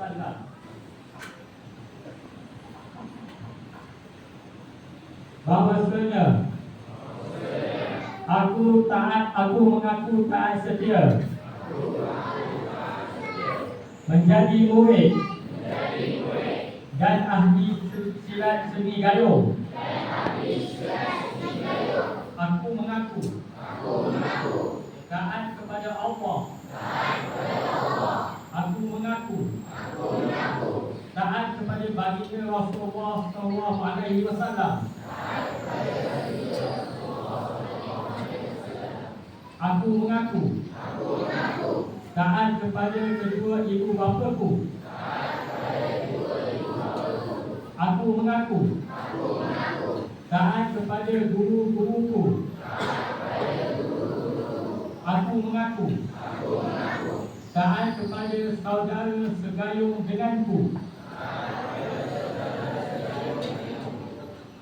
wasallam. Bahawasanya Aku taat, aku mengaku taat setia. Menjadi murid. Dan ahli silat seni gayung Aku mengaku Taat kepada Allah Aku mengaku Taat baginda Rasulullah sallallahu alaihi wasallam. Aku mengaku Taat kepada kedua ibu bapaku Aku mengaku Taat kepada guru-guruku. Aku mengaku Taat kepada saudara segayung denganku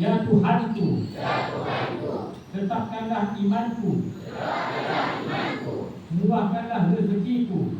Tuhanku. Tetapkanlah imanku. Murahkanlah rezekiku